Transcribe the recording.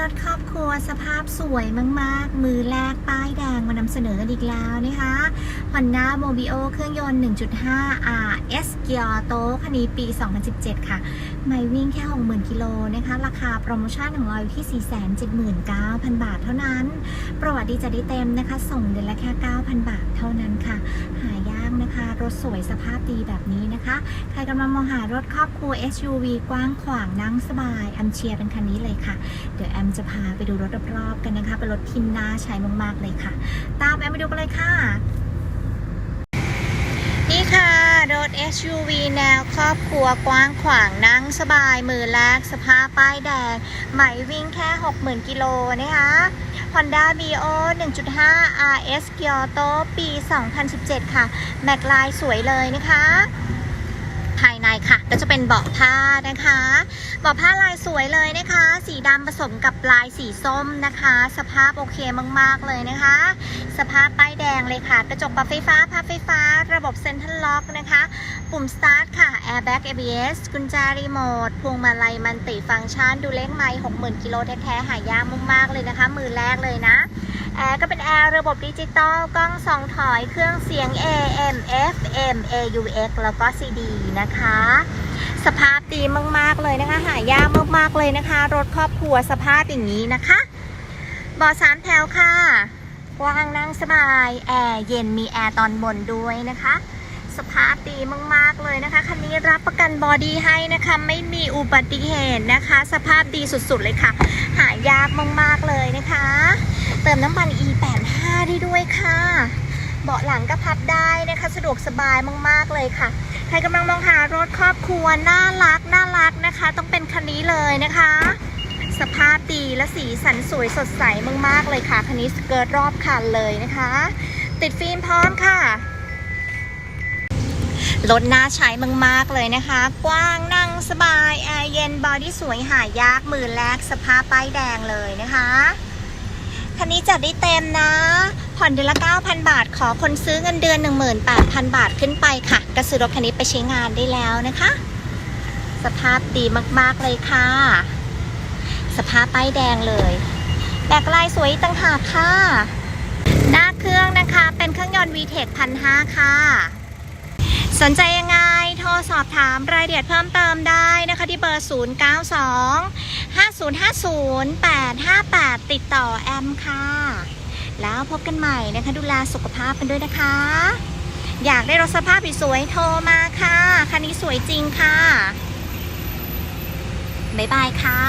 รถครอบครัวสภาพสวยมาก ๆ มือแรกป้ายแดงมานำเสนออีกแล้วนะคะ Honda Mobio เครื่องยนต์ 1.5 RS Gear Auto คันนี้ปี 2017 ค่ะ ไม่วิ่งแค่ 60,000 กิโลนะคะ ราคาโปรโมชั่นของเราอยู่ที่ 479,000 บาทเท่านั้น ประวัติดีจะได้เต็มนะคะ ส่งเดือนละแค่ 9,000 บาทเท่านั้นค่ะหายากนะคะ รถสวยสภาพดีแบบนี้นะคะ ใครกำลังมองหารถครอบครัว SUV กว้างขวางนั่งสบายแอมเชียร์เป็นคันนี้เลยค่ะ เดี๋ยวแอมจะพาไปดูรถรอบๆกันนะคะ เป็นรถที่น่าใช้มากๆเลยค่ะ ตามแอมไปดูกันเลยค่ะ นี่ค่ะ SUV แนวครอบครัวกว้างขวางนั่งสบายมือแรกสภาพป้ายแดงไหมวิ่งแค่ 60,000 กิโลนะคะ Honda Bio 1.5 RS Kyoto ปี 2017 ค่ะ แม็กลายสวยเลยนะคะ ภายในค่ะ ก็จะเป็นเบาะผ้านะคะ บาะผ้าลายสวยเลยนะคะ สีดำผสมกับลายสีส้มนะคะ สภาพโอเคมากๆเลยนะคะ สภาพป้ายแดงเลยค่ะ กระจกปรับไฟฟ้าพับไฟฟ้า ระบบเซ็นทรัลล็อกนะคะ ปุ่มสตาร์ทค่ะ Airbag ABS กุญแจรีโมทพวงมาลัยมันติฟังก์ชัน ดูเลขไมล์60,000กิโลแท้ๆหายากมากๆเลยนะคะ มือแรกเลยนะแอร์ก็เป็นแอร์ระบบดิจิตอลกล้องสองถอยเครื่องเสียง AM FM AUX แล้วก็ CD นะคะ สภาพดีมากๆเลยนะคะ หายากมากๆเลยนะคะ รถครอบครัวสภาพอย่างนี้นะคะเบาะสามแถวค่ะกว้างนั่งสบายแอร์เย็นมีแอร์ตอนบนด้วยนะคะ สภาพดีมากๆเลยนะคะคันนี้รับประกันบอดี้ให้นะคะไม่มีอุบัติเหตุนะคะ สภาพดีสุดๆเลยค่ะ หายากมากๆเลยนะคะ เติมน้ำมัน E85 ได้ด้วยค่ะ เบาะหลังก็พับได้นะคะ สะดวกสบายมากๆเลยค่ะ ครกำลังมองหารถครอบครัวน่ารักน่ารักนะคะ ต้องเป็นคันนี้เลยนะคะ สภาพดีและสีสันสวยสดใสมากๆเลยค่ะ คันนี้สเกิร์ตรอบคันเลยนะคะ ติดฟิล์มพร้อมค่ะรถน่าใช้มากๆเลยนะคะ กว้างนั่งสบายแอร์เย็นบอดี้สวยหายากมือแรกสภาพป้ายแดงเลยนะคะ คันนี้จัดได้เต็มนะ ผ่อนเดือนละ 9,000 บาท ขอคนซื้อเงินเดือน 18,000 บาทขึ้นไปค่ะก็ซื้อรถคันนี้ไปใช้งานได้แล้วนะคะ สภาพดีมากๆเลยค่ะ สภาพป้ายแดงเลย แบกลายสวยต่างหากค่ะ หน้าเครื่องนะคะเป็นเครื่องยนต์ VTEC 1,500 ค่ะ สนใจยังไง โทรสอบถามรายละเอียดเพิ่มเติมได้นะคะที่เบอร์ 092 050858 ติดต่อแอมค่ะ แล้วพบกันใหม่นะคะดูแลสุขภาพกันด้วยนะคะ อยากได้รถสภาพสวยโทรมาค่ะ คันนี้สวยจริงค่ะ บ๊ายบายค่ะ